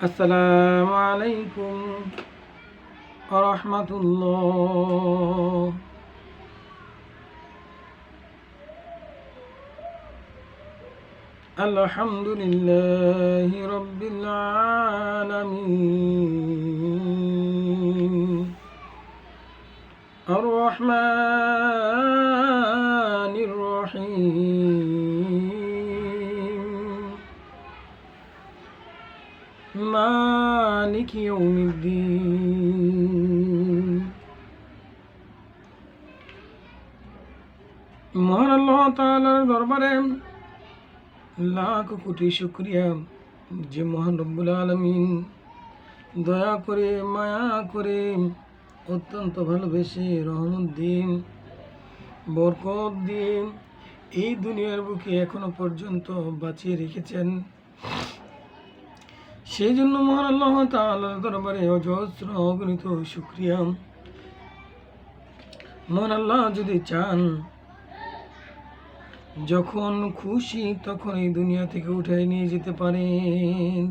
السلام عليكم ورحمة الله. الحمد لله رب العالمين. الرحمن الرحيم. مالك يوم الدين মহান আল্লাহ তাআলার দরবারে লাখ কোটি শুক্রিয়া যে মহান রব্বুল আলমিন দয়া করে মায়া করে অত্যন্ত ভালোবেসে রহমত দিন বরকত দিয়ে এই দুনিয়ার বুকে এখনো পর্যন্ত বাঁচিয়ে রেখেছেন সেই জন্য মহান আল্লাহ দরবারে অজস্র অগণিত শুক্রিয়া। মহান আল্লাহ যদি চান, যখন খুশি তখন এই দুনিয়া থেকে উঠে নিয়ে যেতে পারেন।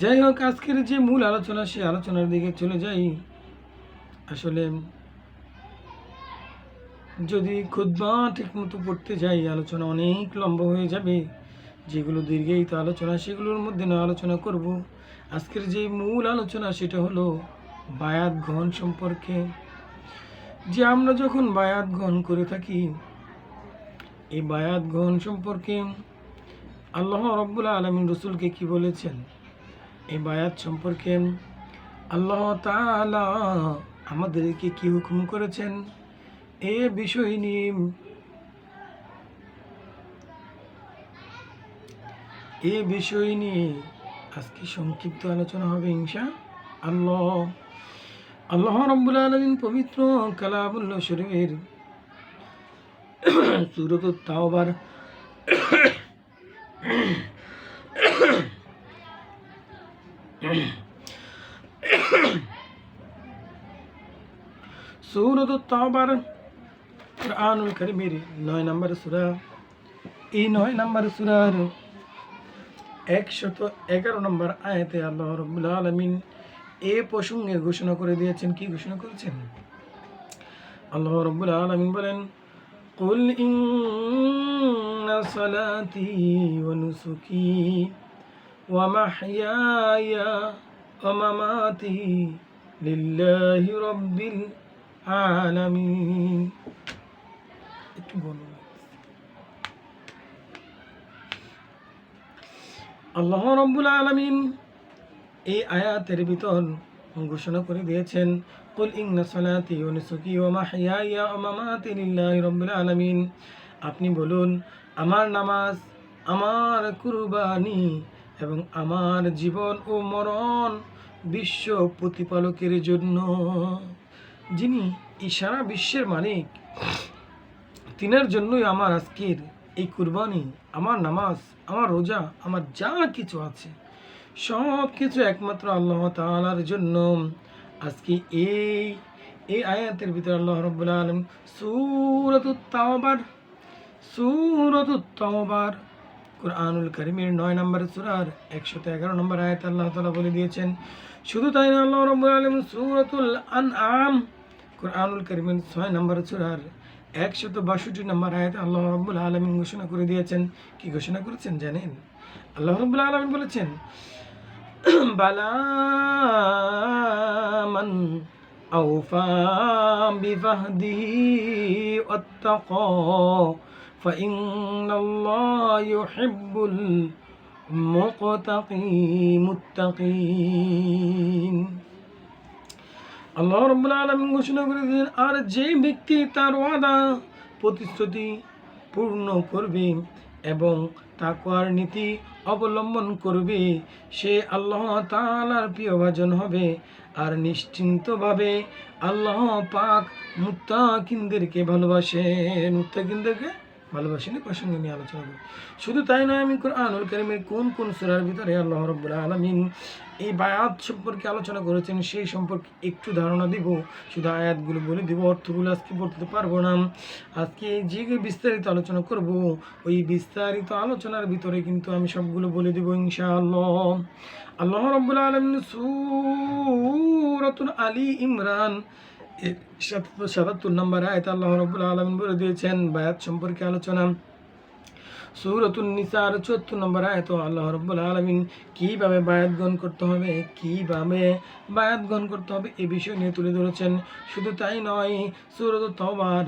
যাই হোক, আজকের যে মূল আলোচনা সে আলোচনার দিকে চলে যাই। আসলে যদি খুদ্া ঠিক মতো পড়তে যাই, আলোচনা অনেক লম্বা হয়ে যাবে। যেগুলো দীর্ঘায়িত আলোচনা, সেগুলোর মধ্যে না আলোচনা করব। আজকের যে মূল আলোচনা, সেটা হলো বায়াত ঘন সম্পর্কে। যে আমরা যখন বায়াত গ্রহণ করে থাকি, এই বায়াত গ্রহণ সম্পর্কে আল্লাহ রব্বুল আলমিন রসুলকে কি বলেছেন? এই বায়াত সম্পর্কে আল্লাহ তাআলা আমাদেরকে কি হুকুম করেছেন? এ বিষয় নিয়ে এ বিষয় নিয়ে আজকে সংক্ষিপ্ত আলোচনা হবে ইনশা আল্লাহ। আল্লাহ রব্বুল আলমিন পবিত্র কালামুল্লাহ শরীফের সুরত তাওবার সুরত তাওবার কোরআনুল কারিমের নয় নম্বর সুরা। এই নয় নম্বর সুরার একশত এগারো নম্বর আয়াতে আল্লাহ রব্বুল আলমিন এ প্রসঙ্গে ঘোষণা করে দিয়েছেন কি ঘোষণা করেছেন আল্লাহ রব্বুল আলমিন বলেন قل إن صلاتي ونسكي ومحياي ومماتي لله رب العالمين আল্লাহ রব্বুল আলমিন এই আয়াতের ভিতর ঘোষণা করে দিয়েছেন, কুল ইন্না সালাতি ওয়া নুসুকি ওয়া মাহইয়ায়া ওয়া মামাতি লিল্লাহি রাব্বিল আলামিন। আপনি বলুন, আমার নামাজ, আমার কুরবানি এবং আমার জীবন ও মরণ বিশ্ব প্রতিপালকের জন্য। যিনি এই সারা বিশ্বের মালিক, তিনার জন্যই আমার আজকের এই কুরবানি, আমার নামাজ, আমার রোজা, আমার যা কিছু আছে, সব কিছু একমাত্র আল্লাহ তাআলার জন্য। আজকে এই এই আয়াতের ভিতরে আল্লাহ রব্বুল আলম সুরতুত তাওবার সুরতুত তাওবার, কোরআনুল করিমের নয় নম্বর সুরার একশত এগারো নম্বর আয়াত আল্লাহ তাআলা বলে দিয়েছেন, শুধু তাই না, আল্লাহ রব্বুল আলম সুরতুল আনআম, কোরআনুল করিমের ছয় নম্বর সুরার একশত বাষট্টি নম্বর আয়াত আল্লাহ রব্বুল আলমিন ঘোষণা করে দিয়েছেন কি ঘোষণা করেছেন জানেন আল্লাহ রব্বুল আলমিন বলেছেন بلى من أوفى بفهده واتقى فإن الله يحب المقتقي متقين আল্লাহ রব্বুল আলমিন ঘোষণা করে দিয়েছেন, আর যে ব্যক্তি তার ওয়াদা, প্রতিশ্রুতি পূর্ণ করবে এবং তাকওয়ার নীতি অবলম্বন করবে, সে আল্লাহ তাআলার প্রিয় ভাজন হবে। আর নিশ্চিন্তভাবে আল্লাহ পাক মুত্তাকিনদেরকে ভালোবাসেন। মুত্তাকিনদেরকে? ভালোবাসেন প্রসঙ্গে নিয়ে আলোচনা করব। শুধু তাই নয়, আমি কোরআনুল কারিমের কোন কোন সুরার ভিতরে আল্লাহ রাব্বুল আলামিন এই বায়াত সম্পর্কে আলোচনা করেছেন, সেই সম্পর্কে একটু ধারণা দিব। শুধু আয়াতগুলো বলে দিব, অর্থগুলো আজকে বলতে পারব না। আজকে যে বিস্তারিত আলোচনা করব, ওই বিস্তারিত আলোচনার ভিতরে কিন্তু আমি সবগুলো বলে দিব ইনশাআল্লাহ। আল্লাহ রাব্বুল আলামিন সূরাতুল আলী ইমরান সাতাত্তর নম্বর আয়ত আল্লাহ রবুল আলমিন বলে দিয়েছেন, বায়াত সম্পর্কে আলোচনা। সৌরতুল নিসার চুয়াত্তর নম্বর আয়ত আল্লাহ রব্বুল আলমিন কীভাবে বায়াত গ্রহণ করতে হবে, কীভাবে বায়াত গ্রহণ করতে হবে, এ বিষয় নিয়ে তুলে ধরেছেন। শুধু তাই নয়, সৌরত তওবার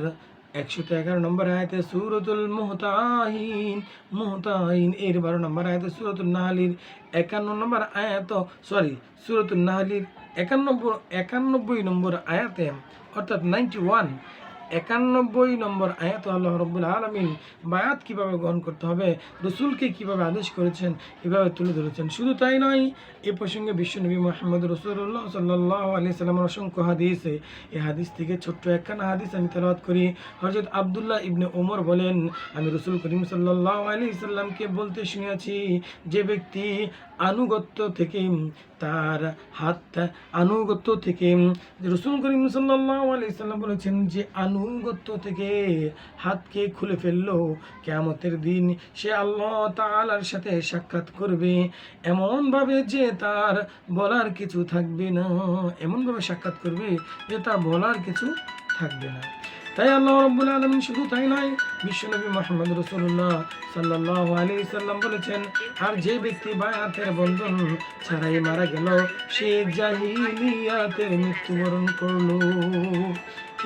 একশো এগারো নম্বর আয়াতে সুরতুল মোহতাহীন মোহতাহীন এর বারো নম্বর আয়তে সুরতুল নাহালির একান্ন নম্বর আয়াত সরি সুরতুল নাহালির একানব্বই একানব্বই নম্বর আয়াতে, অর্থাৎ নাইনটি ওয়ান একানব্বই নম্বর আয়াত আল্লাহ রব্বুল আলমিন বায়াত কীভাবে গ্রহণ করতে হবে, রসুলকে কীভাবে আদেশ করেছেন এভাবে তুলে ধরেছেন? শুধু তাই নয়, এ প্রসঙ্গে বিশ্বনবী মোহাম্মদ রসুল্লাহ সাল্লাহ আলি সাল্লামের অসংখ্য হাদিস এই হাদিস থেকে ছোট্ট একখানা হাদিস আমি তেলাওয়াত করি। হজরত আবদুল্লাহ ইবনে ওমর বলেন, আমি রসুল করিম সাল্লাহ আলি সাল্লামকে বলতে শুনেছি, যে ব্যক্তি আনুগত্য থেকে তার হাত, আনুগত্য থেকে রসুল করিম সাল্লাম বলেছেন যে আনুগত্য থেকে হাতকে খুলে ফেলল, কেয়ামতের দিন সে আল্লাহ তাআলার সাথে সাক্ষাৎ করবে। এমনভাবে যে তার বলার কিছু থাকবে না, এমনভাবে সাক্ষাৎ করবে যে তার বলার কিছু থাকবে না। তাই আল্লাহ রব্বুল আলমিন শুধু তাই নয়, বিশ্বনবী মোহাম্মদ রসুল্লাহ সাল্লাহ আলী সাল্লাম বলেছেন, আর যে ব্যক্তি বায়াতের বন্ধন ছাড়াই মারা গেল, সে জাহিলিয়াতের মৃত্যুবরণ করল।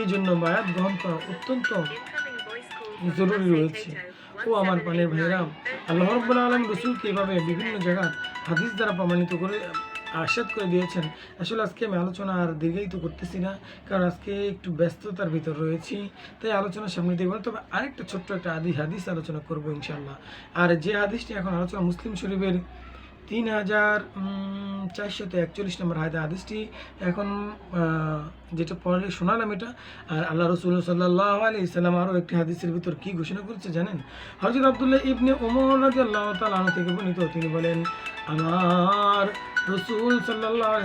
এই জন্য বায়াত গ্রহণ করা অত্যন্ত জরুরি রয়েছে। ও আমার পানের ভাইরা আল্লাহ রব্বুল আলম রসুলকে এভাবে বিভিন্ন জায়গা হাদিস দ্বারা প্রমাণিত করে আশাদ করে দিয়েছেন। আসলে আজকে আমি আলোচনা আর দীর্ঘায়িত করতেছি না, কারণ আজকে একটু ব্যস্ততার ভিতর রয়েছি, তাই আলোচনা সামনে দেখব তবে আরেকটা ছোট্ট একটা আদি হাদিস আলোচনা করব ইনশাল্লাহ আর যে হাদিসটি এখন আলোচনা মুসলিম শরীফের তিন হাজার চারশত একচল্লিশ নম্বর হায়দা হাদিসটি, এখন যেটা পড়লে শোনালাম এটা, আর আল্লাহ রসুল সাল্লাহ আলি ইসলাম আরও একটি হাদিসের ভিতর কি ঘোষণা করেছে জানেন? হজরত আবদুল্লাহ ইবনে ওমর রাজি আল্লাহ তালন থেকে বর্ণিত, তিনি বলেন, আমার রসুল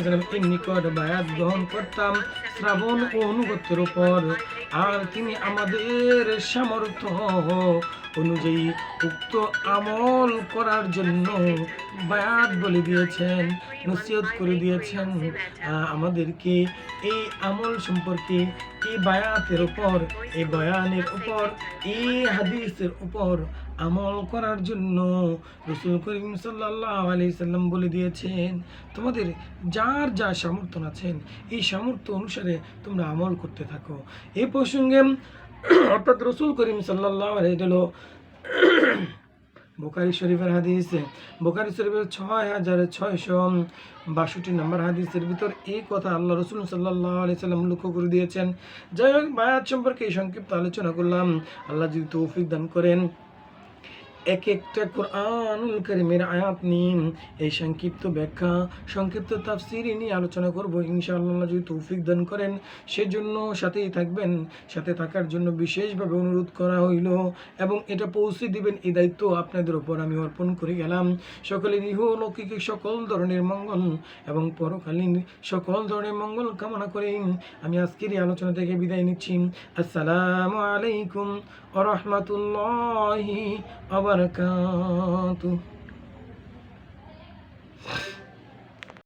এর নিকট বায়াত গ্রহণ করতাম শ্রাবণ ও অনুগত্যের উপর। আর তিনি আমাদের সামর্থ্য অনুযায়ী উক্ত আমল করার জন্য বায়াত বলে দিয়েছেন, নসিহত করে দিয়েছেন। আমাদেরকে এই আমল সম্পর্কে এই বায়াতের উপর, এই বয়ানের উপর, এই হাদিসের উপর আমল করার জন্য রসুল করিম সাল্লাহ আলি সাল্লাম বলে দিয়েছেন, তোমাদের যার যা সামর্থ্য আছেন এই সামর্থ্য অনুসারে তোমরা আমল করতে থাকো। এ প্রসঙ্গে অর্থাৎ রসুল করিম সাল্লাহ আলি হলো বোকারি শরীফের হাদিস। বোকারি শরীফের ছয় হাজার ছয়শো বাষট্টি নম্বর হাদিসের ভিতর এই কথা আল্লাহ রসুল সাল্লাহ আলি সাল্লাম লক্ষ্য করে দিয়েছেন। যাই হোক, বায়াত সম্পর্কে এই সংক্ষিপ্ত আলোচনা করলাম। আল্লাহ যদি তৌফিক দান করেন। এক একটা কোরআনুল করিমের আয়াত নিয়ে এই সংক্ষিপ্ত ব্যাখ্যা, সংক্ষিপ্ত তাফসিরি নিয়ে আলোচনা করব, ইনশাআল্লাহ যদি তৌফিক দান করেন। সেজন্য সাথেই থাকবেন, সাথে থাকার জন্য বিশেষভাবে অনুরোধ করা হইল এবং এটা পৌঁছে দিবেন এই দায়িত্ব আপনাদের ওপর আমি অর্পণ করে গেলাম। সকলের ইহ লৌকিক সকল ধরনের মঙ্গল এবং পরকালীন সকল ধরনের মঙ্গল কামনা করে আমি আজকের এই আলোচনা থেকে বিদায় নিচ্ছি। আসসালামু আলাইকুম ওরহমতুল্লাহি আবরকাতুহ